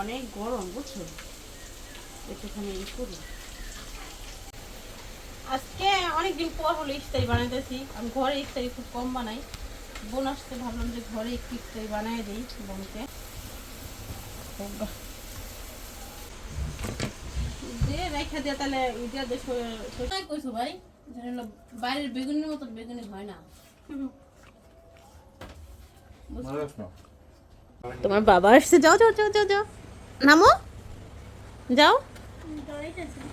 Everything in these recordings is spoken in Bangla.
অনেক গরম বুঝছ? একটুখানি ই করি। আজকে অনেকদিন পর হলো ইফতারি বানাইতেছি। আমি ঘরে ইফতারি খুব কম বানাই। বোন আসতে ভাবলাম যে ঘরে একটু ইফতারি বানাই দিই বোনকে। যে রেখা দিয়ে তাহলে ইটা দেখো কইছো ভাই যে বাইরের বেগুনের মতো বেগুনি হয় না। তোমার বাবা আসছে যাও যাও যাও যাও যাও। নামো? যাও?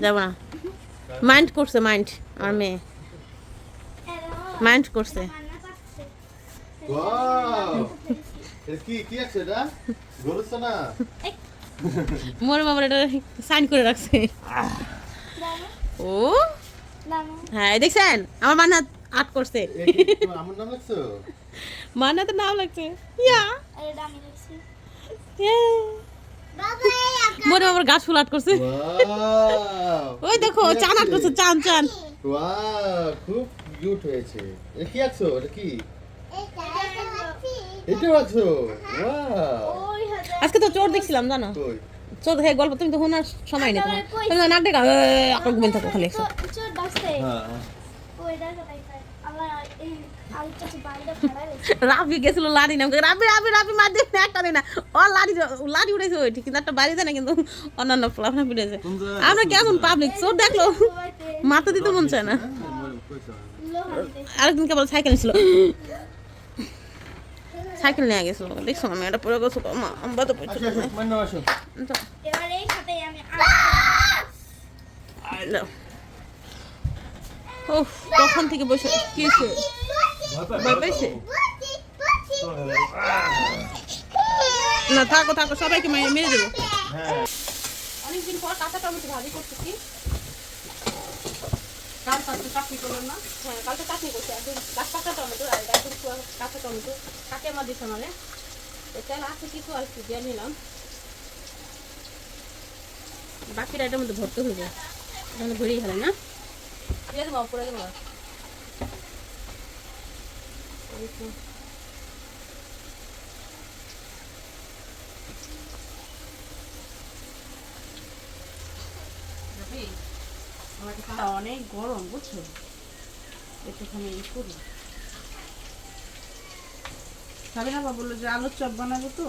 যাব না। মাইন্ড করছে মাইন্ড আমার মেয়ে। মাইন্ড করছে। মোর বাবার এটা সাইন করে রাখছে। ও? হ্যাঁ দেখছেন? আমার মান্নাত আট করছে। আমার নাম লাগছো? মান্নাতের নাম লাগছে। ইয়া। মোর বাবার গাছ ফুল আট করছে ওই দেখো চান আট করছে চান চান খুব কিউট হয়েছে এটা কি আছো এটা কি এটা আছো আজকে তো চোর দেখছিলাম জানো চোর দেখে গল্প তুমি তো শোনার সময় নেই তোমার নাক ডেকা আপনার ঘুমিয়ে থাকো খালি হ্যাঁ রাবি গেছিল লাড়ি নাম। রাবি রাবি রাবি মার দিয়ে একটা না। ও লাড়ি লাড়ি উঠেছে ওই ঠিক কিন্তু একটা বাড়ি না কিন্তু অন্যান্য প্লাবনা পিড়েছে আমরা কেমন পাবলিক চোর দেখল। মাথা দিতে মন চায় না। আরেকদিন কেবল সাইকেল ছিল সাইকেল নিয়ে গেছিল। দেখছ আমি এটা পরে গেছো মা আমরা তো পড়ছি আসো আসো মান্য আসো। ও তখন থেকে বসে কি ভয় পাইছে না থাকো থাকো সবাইকে মেরে মেরে দেবো। হ্যাঁ। অনেকদিন পর কাঁচা টমেটো ভাজি করতেছি। কাল তো চাটনি করলাম না। হ্যাঁ কালকে চাটনি করছি একদম কাঁচা টমেটো আর একদম কাঁচা টমেটো। কাকে আমার দিচ্ছে মানে। তেল আছে কিছু আর কি দিয়ে নিলাম। বাকিটা এটার মধ্যে ভরতে হইবে এখানে ভরেই ফেলে না। দিয়ে দেবো পরে দেবো। এই তো। অনেক গরম বুঝছ? একটুখানি ই করি। সাবিনা বাবা বলল যে আলুর চপ বানাবো তো।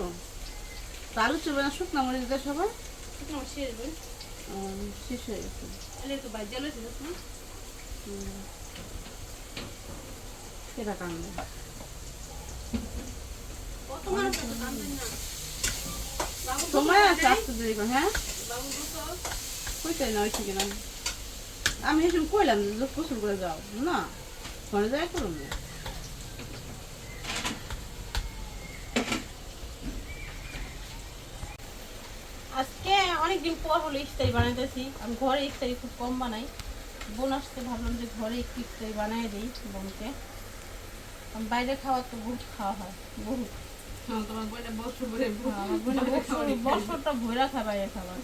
তো আলুর চপ বানা শুকনো মরে দিতে সবাই? শেষ হয়ে গেছে। হুম। হ্যাঁ? আমি এসব কইলাম করে যাও, না? যাই করুন আজকে অনেকদিন পর হলো ইফতারি বানাইতেছি। আমি ঘরে ইফতারি খুব কম বানাই। বোন আসতে ভাবলাম যে ঘরে একটু ইফতারি বানাই দিই বোনকে। বাইরে খাওয়া তো বহুত খাওয়া হয় বহুত। হ্যাঁ, আমার বোনের বছর- বছরটা ভৈরা খায় বাইরে খাবার।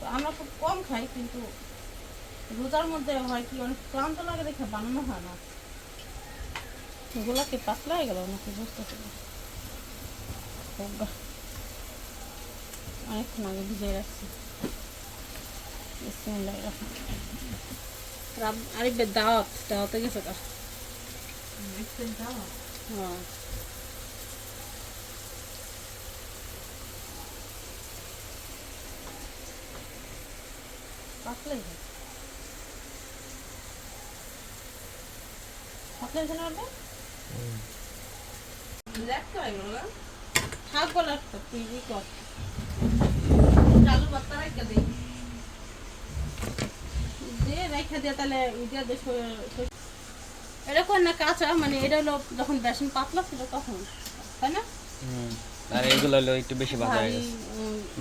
তো আমরা খুব কম খাই কিন্তু রোজার মধ্যে হয় কি অনেক ক্লান্ত লাগে দেখে বানানো হয় না। গোলাকে পাতলা হয়ে গেল নাকি বুঝতেছি না। অনেকক্ষণ আগে ভিজিয়ে রাখছি। আরিফের দাওয়াত দাওয়াতে গেছে তা পাতলাই। পাতলা হয়েছে না ওটা? শাক বলা একটা তুই ই কর। আলু ভর্তা রাইখা দেই। দিয়ে তাহলে ইটা দিয়ে কর না কাঁচা মানে এটা হলো যখন বেসন পাতলা ছিল তখন তাই না? আর এগুলো হলো একটু বেশি ভাজা হয়ে গেছে।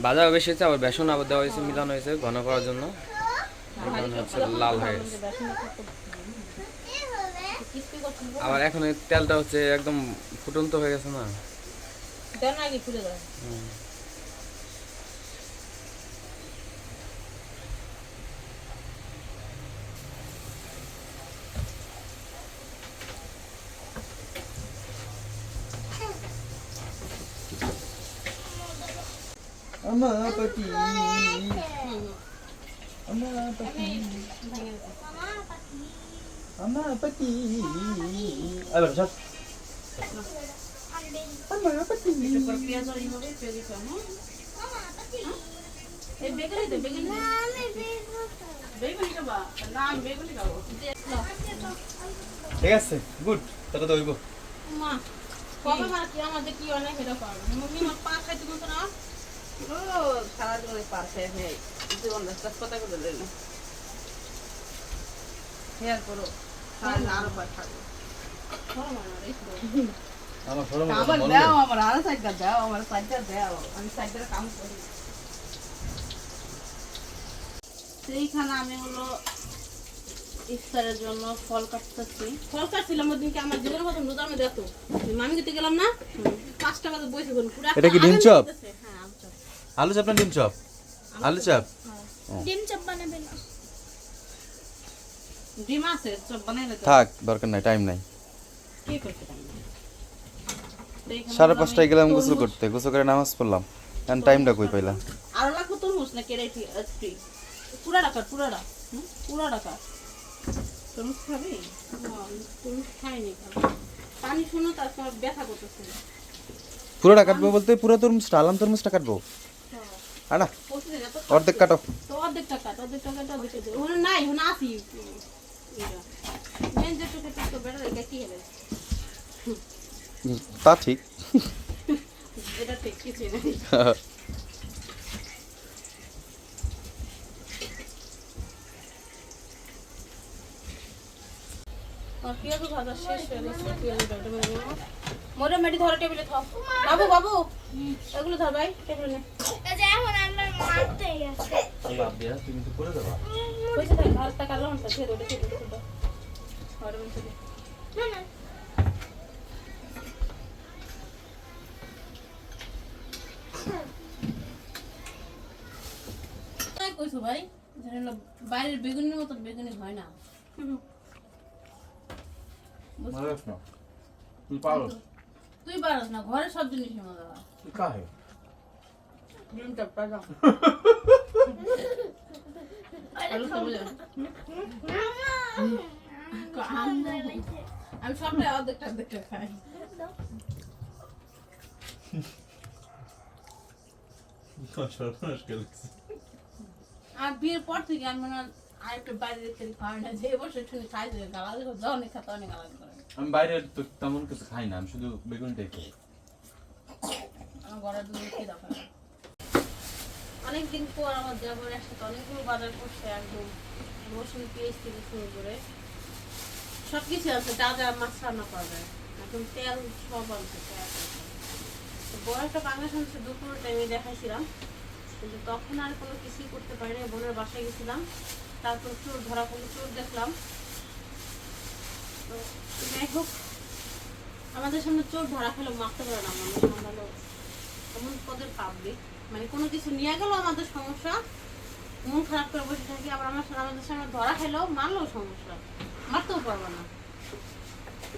ভাজা বেশি হয়েছে আবার বেসন আবার দেওয়া হয়েছে মিলানো হয়েছে ঘন করার জন্য। লাল হয়ে গেছে। আবার এখন তেলটা হচ্ছে একদম ফুটন্ত হয়ে গেছে না? দেন আগে খুলে দেয় হুম। আমার পাটি হুম, আমার পাটি আমি ভেঙে দিতে। আমার পাটি আবার সব আমার পাটি একটু করে পেঁয়াজ আর ই হবে, পেঁয়াজ দিতে হবে, হ্যাঁ? এই বেগুনি দে, বেগুনি দে। বেগুনি খাবা? না, আমি বেগুনি খাব। দে, নাও। ঠিক আছে গুড তাহলে তো হইব মা, কবে মারা কি আমাদের কি অনেক এটা পারবে মম্মি আমার পা খাইতে মতো না ও সারা জীবনে পার খেয়ে খেয়ে জীবন রাস্তা কথা করে দিল হেয়ার করো আরও পার খাবে আমার এই তো। আমার সরম আবার দাও আমার আরও সাইডটা দাও আমার সাইডটা দাও আমি সাইডটা কাম করি সেইখানে আমি হলো ইফতারের জন্য ফল কাটতেছি ফল কাটছিলাম ওই দিনকে আমার জীবনের মতো রোজা আমি দেখো মামি খেতে গেলাম না পাঁচটা বাজে বসে পুরো এটা কি ডিম চপ? হ্যাঁ আলু চপ চাপ না ডিম চপ? আলু চাপ। ডিম চপ বানাবে না ডিম আছে সব বানাই দিতে থাক দরকার নাই টাইম নাই। কি করতে সাড়ে পাঁচটায় গেলাম গোসল করতে। গোসল করে নামাজ পড়লাম। এখন টাইমটা কই পাইলাম আরও লাগবো না ফ্রি পুরা পুরা তরমুজ খাবি? না, তরমুজ খাইনি খাব। পানি শুনো তারপর ব্যথা করতেছে। পুরোটা কাটবো বলতে পুরো তরমুজটা আলাম তরমুজটা কাটবো? আনা। অর্ধেক কাটো। অর্ধেক টাকা অর্ধেক নাই আসি তা ঠিক। ধরে টেবিলে থাও বাবু বাবু। এগুলো ধর ভাই টেবিলে নে। এই যে এখন আমার মারতে গেছে। তুমি তো করে দেবা? পয়সা থাকে হালকা কালো হন্তা ছেড়ে ওটা ছেড়ে দিতে ঘরে মধ্যে দে। না না। তাই কইছো ভাই যে বাইরের বেগুনের মতো বেগুনি হয় না? তুই পারো। তুই পারস না ঘরে সব মজা হয় কাহে ডিম চপটা দাও আলু তো আমি সবটাই অর্ধেকটা অর্ধেকটা খাই। আর বিয়ের পর থেকে আমি মনে হয় আরেকটা বাইরে দেখতে খাওয়াই না যে বসে শুনে খাই দিয়ে গালাগালি করে যাও অনেক খাতে অনেক করে। আমি বাইরে তো তেমন কিছু খাই না, আমি শুধু বেগুনটাই খাই। অনেকদিন পর আমার দেবর একসাথে অনেকগুলো বাজার করছে, একদম থেকে শুরু করে। সব কিছু আছে মাছ রান্না করা যায়। এখন তেল সব আনছে পেঁয়াজ আনছে। তো বড় একটা বাংলা শুনছে দুপুর টাইমে দেখাইছিলাম। কিন্তু তখন আর কোনো কিছুই করতে পারিনি, বোনের বাসায় গেছিলাম। তারপর চোর ধরা পড়ল, চোর দেখলাম। যাই হোক, আমাদের সামনে চোর ধরা খেলো মারতে পারে না মানুষ, আমরা এমন পদের পাবলিক মানে কোনো কিছু নিয়ে গেল আমাদের সমস্যা, মন খারাপ করে বসে থাকি, আবার আমার আমাদের সামনে ধরা খেলেও মারলেও সমস্যা, মারতেও পারব না।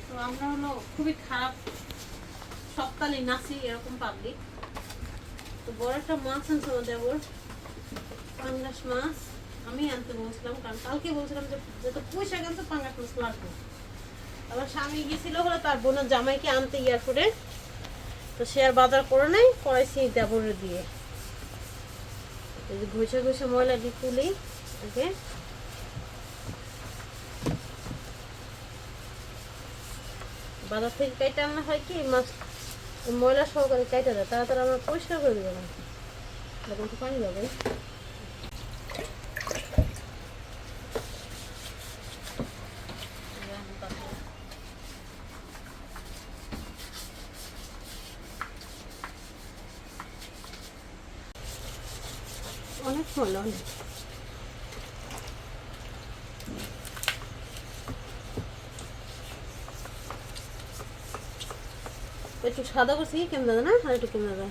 তো আমরা হলো খুবই খারাপ সপ্তাহে নাচি এরকম পাবলিক। তো বড় একটা মাছ আনছে আমার দেবর পাঙ্গাস মাছ। আমি আনতে বলছিলাম, কারণ কালকে বলছিলাম যে যত পয়সা আনতে পাঙ্গাস মাছ লাগবে। আবার স্বামী গেছিল হলো তার বোনের জামাইকে আনতে এয়ারপোর্টে। তো সে আর বাজার করে নাই করাইছি দেবরে দিয়ে। ঘষে ঘষে ময়লাটি তুলি ওকে বাজার থেকে কাইটা আনা হয় কি, মাছ ময়লা সহকারে কাইটা দেয়, তাড়াতাড়ি আমরা পরিষ্কার করে দেবো না। পানি যাবে। অনেক একটু সাদা করছি কেমন দাদা না আর একটু কেমন দাদা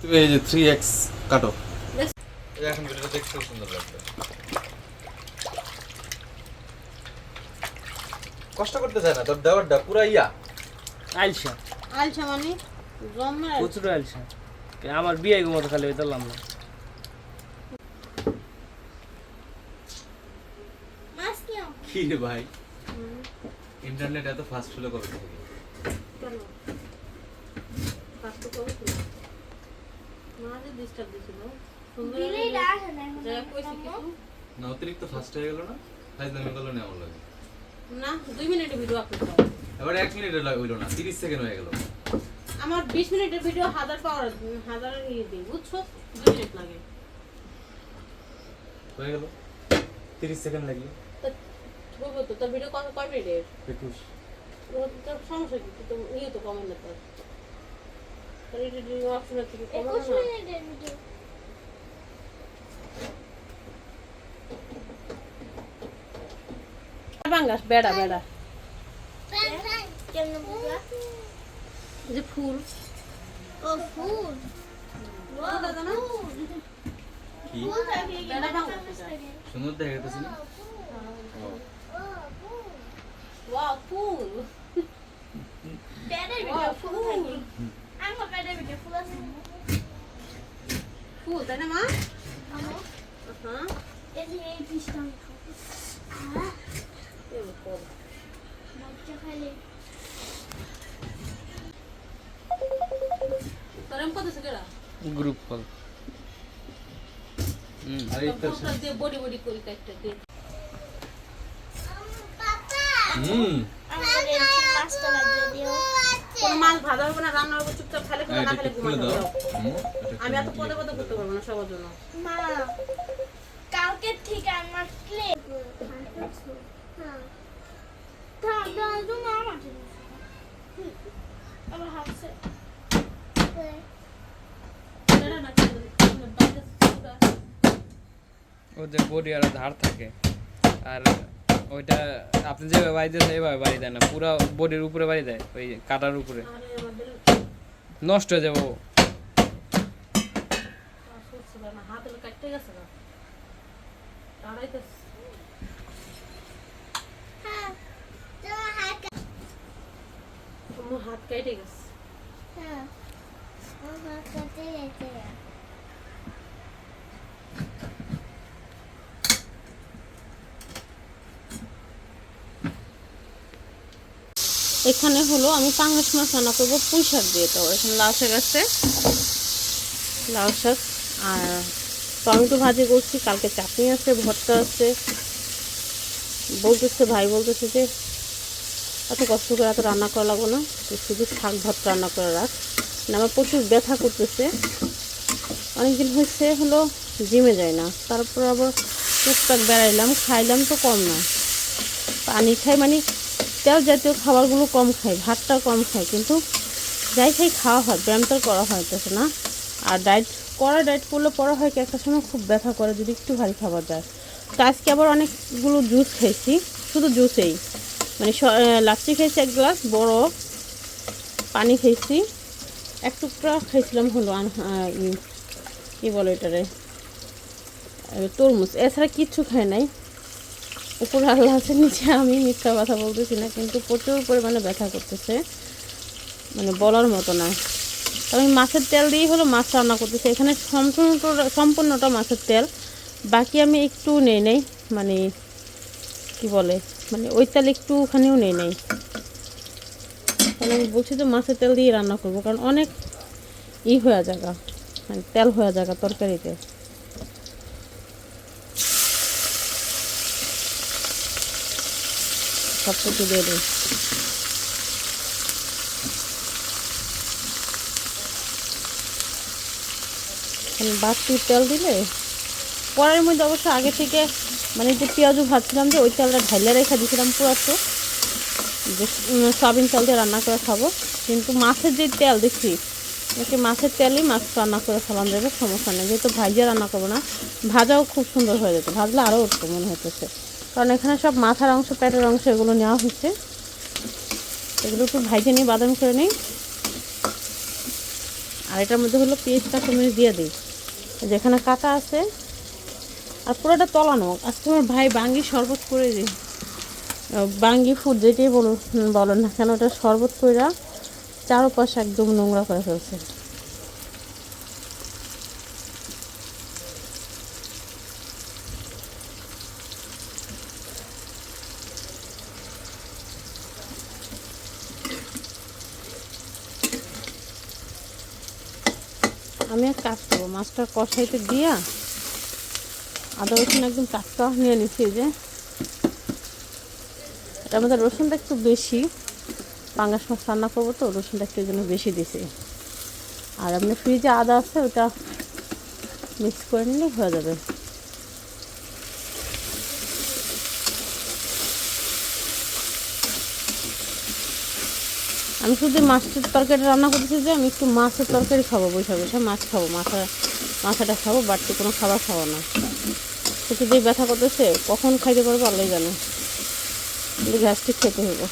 তুমি এই যে থ্রি এক্স কাটো। এখন ভিডিওটা দেখতেও সুন্দর লাগবে। কষ্ট করতে চায় না তোর দেওয়ারটা পুরা ইয়া। আলসা। আলছা মানে? জন্মের প্রচুর আলসা। আমার বিয়ে মতো খালি হইতাম না। কি রে ভাই? ইন্টারনেট এত ফাস্ট হলো কবে থেকে? না। না অতিরিক্ত ফাস্ট হয়ে গেল না? ফাইজলামি করল না আমার লাগে? না দুই মিনিটের ভিডিও আপলোড এবার এক মিনিট হইল না তিরিশ সেকেন্ড হয়ে গেল। আমার বিশ মিনিটের ভিডিও হাজার পাওয়ার হাজার নিয়ে দিই বুঝছ? দুই মিনিট লাগে। হয়ে গেল? তিরিশ সেকেন্ড লাগল। তা বলব তো তোর ভিডিও কত কয় মিনিটের? একুশ। ওর তোর সমস্যা কি? তুই তো ইয়ে তো কমে না তোর। তোর এডিটিং অপশন আছে কি কমানো একুশ না মিনিটের ভিডিও বাঙ্গাস বেড়া বেড়া। যে ফুল। ও ফুল। সুন্দর দেখা গেছে না ওয়াও ফুল। প্যাডের ভিডিও ফুল ফুল। আমার প্যাডের ভিডিও ফুল আছে। ফুল তাই না মা? হ্যাঁ এই এই পিসটা গ্রুপ কল। মাছ ভাজা হবে না রান্না হবে চুপচাপ খালি না খালি ঘুমাতে আমি এত পদে পদে করতে পারব না সবার জন্য। মা কালকে থেকে আমার ক্লে দাঁড়া দাঁড়া তুমি আমার জন্য আমার হাসছে এটা না, বাইরে ফুলটা। ও যে বডি আর ধার থাকে। আর ওইটা আপনি যেভাবে বাড়ি দেন এভাবে বাড়ি দেয় না। পুরো বডির উপরে বাড়ি দেয় ওই কাটার উপরে। নষ্ট হয়ে যাব আসল ছিল না, হাত কাটতে গেছে। দাঁড়াইতেছে। আমার হাত কেটে গেছে এখানে হলো আমি পাঙ্গাস মাছ রান্না করব পুঁই শাক দিয়ে তো এখানে লাউ শাক আছে লাউ শাক আর টমেটো ভাজি করছি কালকে চাটনি আছে ভর্তা আছে বলতেছে ভাই বলতেছে যে এত কষ্ট করে এত রান্না করা লাগবো না। শুধু শাক ভাত রান্না করে রাখ। না আমার প্রচুর ব্যথা করতেছে। অনেকদিন হয়েছে, হলো জিমে যায় না। তারপর আবার টুকটাক বেড়াইলাম, খাইলাম তো কম না। পানি খাই মানে তেল জাতীয় খাবারগুলো কম খাই, ভাতটা কম খাই, কিন্তু যাই খাই খাওয়া হয়, ব্যায়াম তো আর করা হইতেছে না। আর ডায়েট করা ডায়েট করলে পরে হয় কি, একটা সময় খুব ব্যথা করে যদি একটু ভারী খাবার যায় তো আজকে আবার অনেকগুলো জুস খেয়েছি, শুধু জুসেই। মানে লাচ্ছি খেয়েছি এক গ্লাস, বড় পানি খেয়েছি। এক টুকরা খেয়েছিলাম হলো কি বলে এটারে? তরমুজ। এছাড়া কিচ্ছু খাই নাই। উপরে আল্লাহ আছে, নিচে আমি মিথ্যা কথা বলতেছি না, কিন্তু প্রচুর পরিমাণে ব্যথা করতেছে। মানে বলার মতো না। আমি মাছের তেল দিয়েই হলো মাছ রান্না করতেছি। এখানে সম্পূর্ণটা সম্পূর্ণটা মাছের তেল। বাকি আমি একটু নেই নেই। মানে কি বলে? মানে ওই তেল একটুখানিও নেই নেই। আমি বলছি যে মাছের তেল দিয়ে রান্না করব, কারণ অনেক ই হয়ে জায়গা মানে তেল হয়ে জায়গা তরকারিতে। সব কিছু দিয়ে দিই। এখন বাড়তি তেল দিলে কড়াইয়ের মধ্যে অবশ্য আগে থেকে মানে যে পেঁয়াজও ভাজছিলাম যে ওই তেলটা ঢাইলে রেখে দিয়েছিলাম পুরো তো। যে সয়াবিন তেল দিয়ে রান্না করে খাব। কিন্তু মাছের যে তেল, দেখছি নাকি মাছের তেলই মাছ রান্না করে খাওয়ান যাবে, সমস্যা নেই। যেহেতু ভাজিয়ে রান্না করব না, ভাজাও খুব সুন্দর হয়ে যেত ভাজলে আরও উঠতো মনে হতেছে কারণ এখানে সব মাথার অংশ, পেটের অংশ এগুলো নেওয়া হয়েছে এগুলো একটু ভাইজে নিই বাদাম করে নিই। আর এটার মধ্যে হলো পেঁয়াজটা কাঁচামরিচ দিয়ে দিই। যেখানে কাটা আছে আর পুরোটা তলানো। আজকে আমার ভাই বাঙ্গি শরবত করে দিই বাঙ্গি ফুড যেটাই বলুন বলেন না কেন, ওটা শরবত কইরা চারপাশে একদম নোংরা করে ফেলছে। আমি এক কাজ করব, মাছটা কষাইতে দিয়া আদা, রসুন একদম টাটকা নিয়ে নিচ্ছি যে। এটার মধ্যে রসুনটা একটু বেশি। পাঙ্গাস মাছ রান্না করব তো, রসুনটা একটু জন্য বেশি দিছি। আর আপনি ফ্রিজে আদা আছে, ওটা মিক্স করে নিলে হয়ে যাবে। আমি শুধু মাছের তরকারি রান্না করতেছি যে, আমি একটু মাছের তরকারি খাব বৈশাখ। বৈশাখ মাছ খাব মাথা মাথাটা খাব, বাড়তি কোনো খাবার খাব না। যে ব্যথা করতেছে, কখন খাইতে পারব আল্লাহ জানে। কিন্তু গ্যাস্ট্রিক খেতে হইব।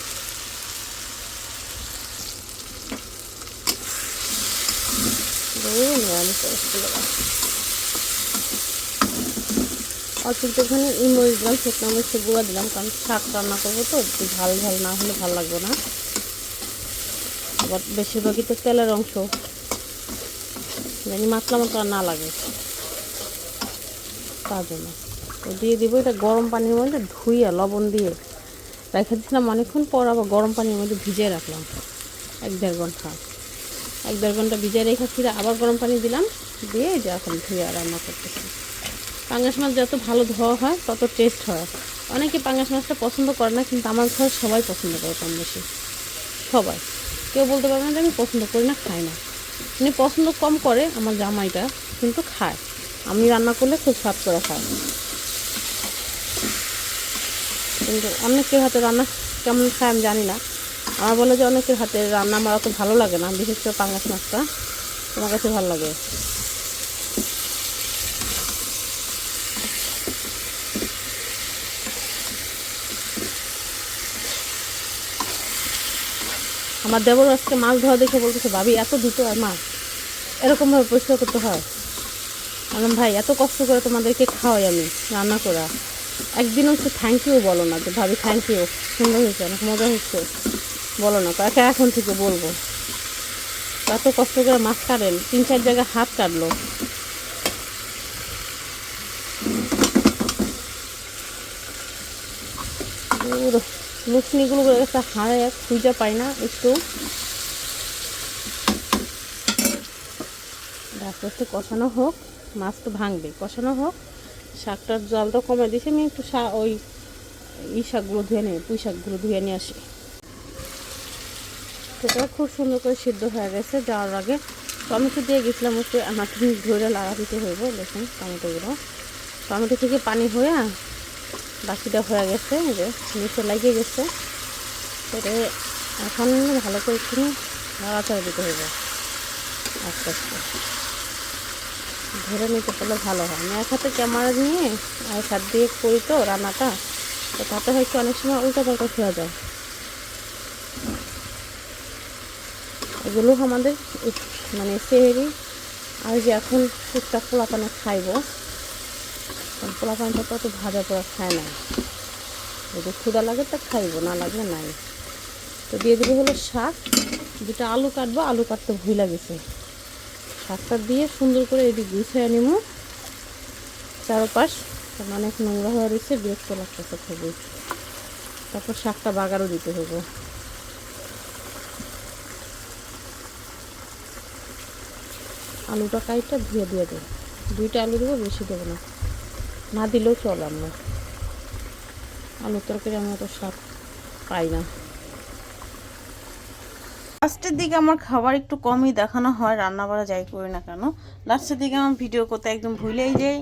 অল্প একটুখানি ইমরিচ দিলাম শুকনো মরিচে গুঁড়া দিলাম, কারণ শাক রান্না করব তো, একটু ঝাল ঝাল না হলে ভালো লাগবে না। আবার বেশিরভাগই তো তেলের অংশ। জানি মাতলা মাতলা না লাগে। তার জন্য। তো দিয়ে দিব এটা গরম পানির মধ্যে ধুইয়া, লবণ দিয়ে। রেখে দিচ্ছিলাম অনেকক্ষণ পর আবার গরম পানির মধ্যে ভিজিয়ে রাখলাম। এক দেড় ঘণ্টা। এক দেড় ঘণ্টা ভিজিয়ে রেখে ফিরে আবার গরম পানি দিলাম। দিয়ে যে এখন ধুয়ে রান্না করতেছি। পাঙ্গাস মাছ যত ভালো ধোয়া হয়, তত টেস্ট হয়। অনেকে পাঙ্গাস মাছটা পছন্দ করে না, কিন্তু আমার ঘরে সবাই পছন্দ করে কম বেশি সবাই। কেউ বলতে পারবে না যে আমি পছন্দ করি না, খাই না। উনি পছন্দ কম করে, আমার জামাইটা কিন্তু খায়। আমি রান্না করলে খুব স্বাদ করে খায়। কিন্তু অনেকের হাতে রান্না কেমন খায় আমি জানি না। আমার বলে যে অনেকের হাতে রান্না আমার অত ভালো লাগে না, বিশেষ করে পাঙ্গাস মাছটা। তোমার কাছে ভালো লাগে। আমার দেবর আজকে মাছ ধোয়া দেখে বলতেছে, ভাবি, এত ধুতে হয় মাছ? এরকমভাবে পরিষ্কার করতে হয়। বললাম, ভাই, এত কষ্ট করে তোমাদেরকে খাওয়াই আমি রান্না করা। একদিন হচ্ছে থ্যাংক ইউ বলো না যে, ভাবি থ্যাংক ইউ সুন্দর হয়েছে, অনেক মজা হচ্ছে বলো না কাকে এখন থেকে বলব। এত কষ্ট করে মাছ কাটেন, তিন চার জায়গায় হাত কাটলো। লুকনিগুলো একটা হাড়ে খুঁজে পাই না একটু। আস্তে আস্তে কষানো হোক, মাছ তো ভাঙবে, কষানো হোক। শাকটার জলটা কমে দিয়েছি, আমি একটু ওই ই শাকগুলো ধুয়ে নিই, পুঁই শাকগুলো ধুয়ে নিয়ে আসি। সেটাও খুব সুন্দর করে সিদ্ধ হয়ে গেছে, যাওয়ার আগে টমেটো দিয়ে গেছিলাম একটু আমাকে ধরে লাগা দিতে হইব, দেখুন টমেটোগুলো। টমেটো থেকে পানি হয়ে বাকিটা হয়ে গেছে যে নিচে লাগিয়ে গেছে। সেটা এখন ভালো করে একটু নাড়াচাড়া দিতে হবে আস্তে আস্তে। ধরে নিতে পারলে ভালো হয়। আমি এক হাতে ক্যামেরা নিয়ে আর হাত দিয়ে করি তো রান্নাটা, তো তাতে হয়তো অনেক সময় উল্টা পাল্টা খেয়া যায়। এগুলো আমাদের মানে সেহেরি, আর যে এখন টুকটাক পোলাপানে খাইবো, কারণ পোলাপানটা তো অত ভাজা পোড়া খায় না। যদি ক্ষুদা লাগে তা খাইবো, না লাগলে নাই। তো দিয়ে দেবো হলো শাক, দুটো আলু কাটবো, আলু কাটতে ভুলে গেছে শাকটা দিয়ে সুন্দর করে এটি গুছিয়ে নিব চারপাশ কারণ অনেক নোংরা হয়ে রয়েছে, বিরক্ত লাগতেছে খুবই। তারপর শাকটা বাগারও দিতে হবে। আলুটা কাইটা ধুয়ে দিয়ে দেবো। দুইটা আলু দেবো, বেশি দেবো না। না দিলেও চল আমরা। আলুর তরকারি আমি অত স্বাদ পাই না। লাস্টের দিকে আমার খাবার একটু কমই দেখানো হয় রান্না বাড়া যাই করি না কেন। লাস্টের দিকে আমার ভিডিও করতে একদম ভুলেই যাই।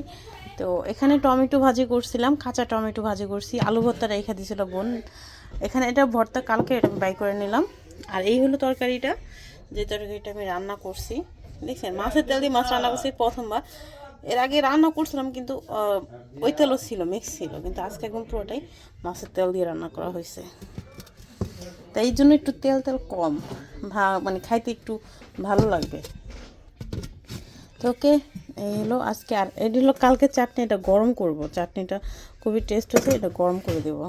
তো এখানে টমেটো ভাজি করছিলাম, কাঁচা টমেটো ভাজি করছি, আলু ভর্তা রেখে দিয়েছিল বোন। এখানে এটা ভর্তা কালকে বাই করে নিলাম। আর এই হলো তরকারিটা, যে তরকারিটা আমি রান্না করছি। দেখছেন, মাছের তেল দিয়ে মাছ রান্না করছি প্রথমবার। এর আগে রান্না করছিলাম কিন্তু ওই তেলও ছিল মিক্স ছিল, কিন্তু আজকে একদম পুরোটাই মাছের তেল দিয়ে রান্না করা হয়েছে। তাই এই জন্য একটু তেল তেল কম। ভা মানে খাইতে একটু ভালো লাগবে। তো ওকে, এই হলো আজকে আর এটি হলো কালকে চাটনি, এটা গরম করব। চাটনিটা খুবই টেস্ট হচ্ছে এটা গরম করে দেবো।